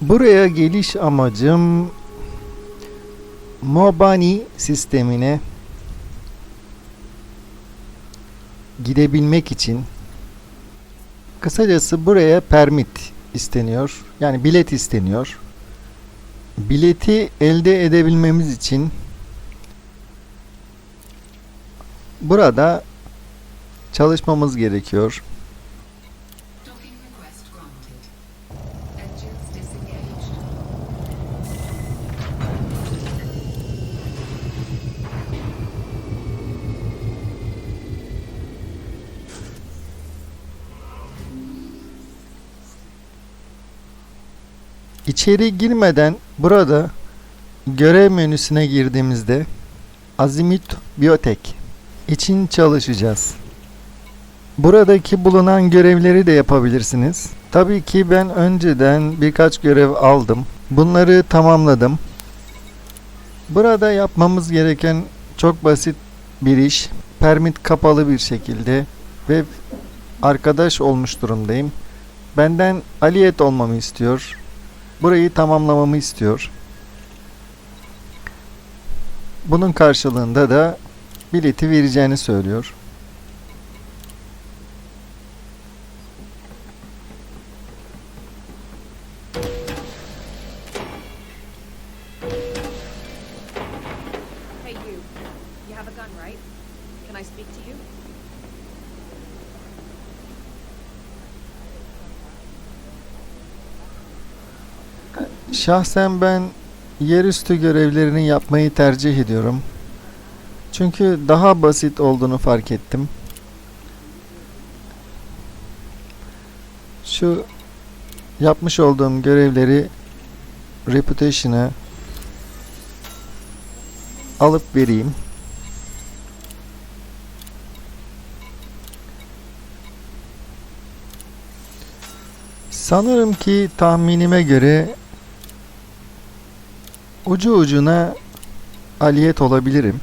Buraya geliş amacım Mobani sistemine gidebilmek için kısacası buraya permit isteniyor. Yani bilet isteniyor. Bileti elde edebilmemiz için burada çalışmamız gerekiyor. İçeri girmeden burada görev menüsüne girdiğimizde Azimut Biyotek için çalışacağız. Buradaki bulunan görevleri de yapabilirsiniz. Tabii ki ben önceden birkaç görev aldım. Bunları tamamladım. Burada yapmamız gereken çok basit bir iş. Permit kapalı bir şekilde ve arkadaş olmuş durumdayım. Benden aliyet olmamı istiyor. Burayı tamamlamamı istiyor. Bunun karşılığında da bileti vereceğini söylüyor. Hey, you. You have a gun, right? Can I speak to you? Şahsen ben yerüstü görevlerini yapmayı tercih ediyorum. Çünkü daha basit olduğunu fark ettim. Şu yapmış olduğum görevleri reputation'a alıp vereyim. Sanırım ki tahminime göre ucu ucuna aliyet olabilirim.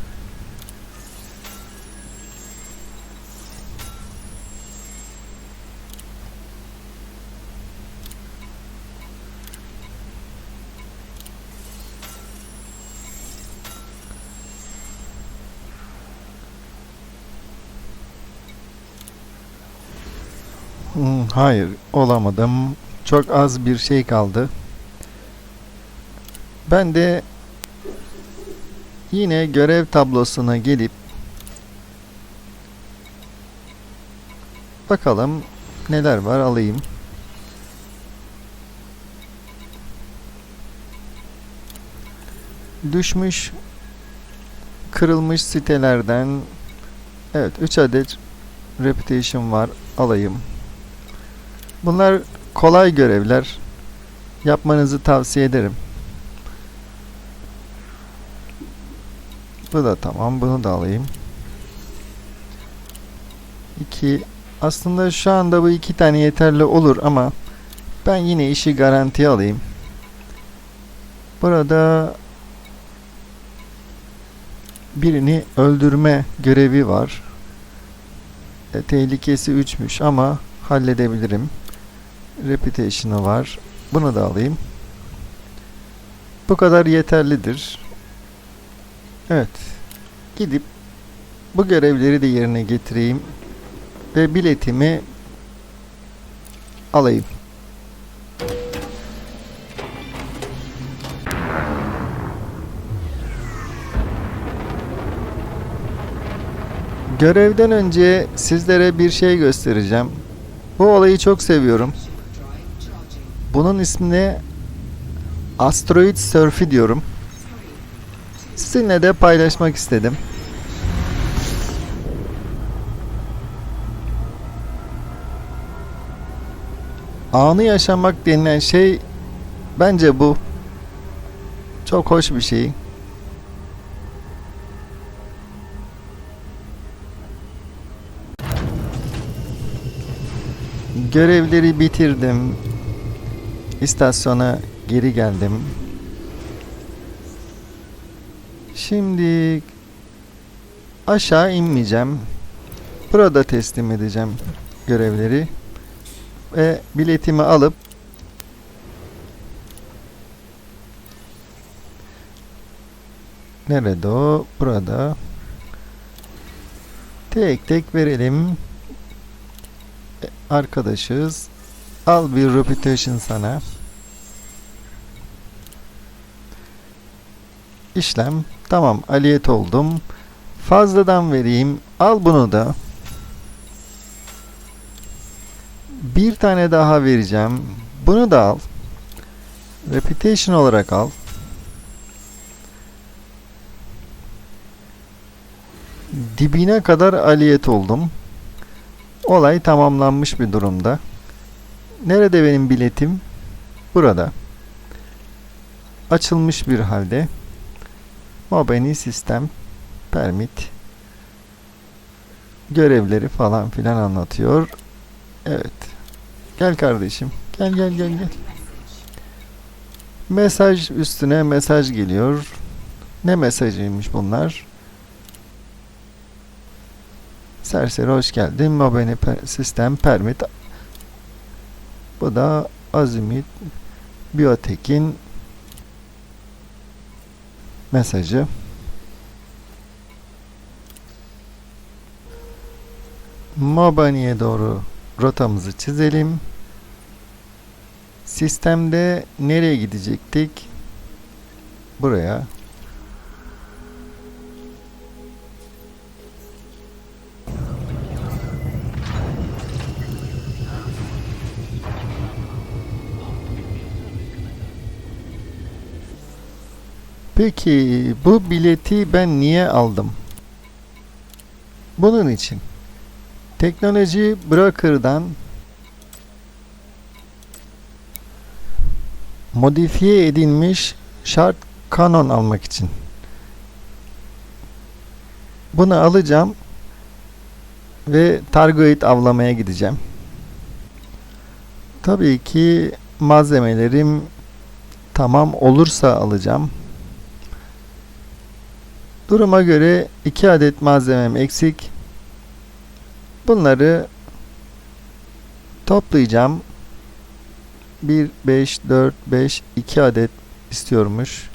Hmm, hayır, olamadım. Çok az bir şey kaldı. Ben de yine görev tablosuna gelip bakalım neler var alayım. Düşmüş kırılmış sitelerden evet 3 adet reputation var alayım. Bunlar kolay görevler. Yapmanızı tavsiye ederim. Bu da tamam. Bunu da alayım. 2 Aslında şu anda bu iki tane yeterli olur ama ben yine işi garantiye alayım. Burada birini öldürme görevi var. E, tehlikesi 3'müş ama halledebilirim. Reputation'ı var. Bunu da alayım. Bu kadar yeterlidir. Evet. Gidip bu görevleri de yerine getireyim ve biletimi alayım. Görevden önce sizlere bir şey göstereceğim. Bu olayı çok seviyorum. Bunun ismini Asteroid Surf'i diyorum. Sizinle de paylaşmak istedim. Anı yaşamak denilen şey bence bu. Çok hoş bir şey. Görevleri bitirdim. İstasyona geri geldim. Şimdi aşağı inmeyeceğim. Burada teslim edeceğim görevleri ve biletimi alıp Nerede o? Burada. Tek tek verelim. E, arkadaşız. Al bir reputation sana. İşlem Tamam. Aliyet oldum. Fazladan vereyim. Al bunu da. Bir tane daha vereceğim. Bunu da al. Reputation olarak al. Dibine kadar aliyet oldum. Olay tamamlanmış bir durumda. Nerede benim biletim? Burada. Açılmış bir halde. Mobeni sistem permit görevleri falan filan anlatıyor. Evet. Gel kardeşim. Gel gel gel gel. Mesaj üstüne mesaj geliyor. Ne mesajıymış bunlar? Serseri hoş geldin. Mobile pe- sistem permit. Bu da Azimit Biyotek'in mesajı. Mobani'ye doğru rotamızı çizelim. Sistemde nereye gidecektik? Buraya. Peki bu bileti ben niye aldım? Bunun için. Teknoloji Broker'dan modifiye edilmiş şart kanon almak için. Bunu alacağım ve target avlamaya gideceğim. Tabii ki malzemelerim tamam olursa alacağım. Duruma göre 2 adet malzemem eksik. Bunları toplayacağım. 1, 5, 4, 5, 2 adet istiyormuş.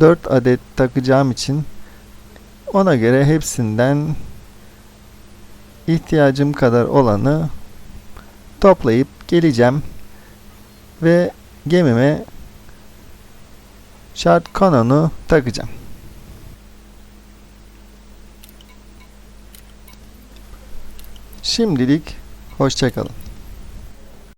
4 adet takacağım için ona göre hepsinden ihtiyacım kadar olanı toplayıp geleceğim ve gemime şart kanonu takacağım. Şimdilik hoşçakalın.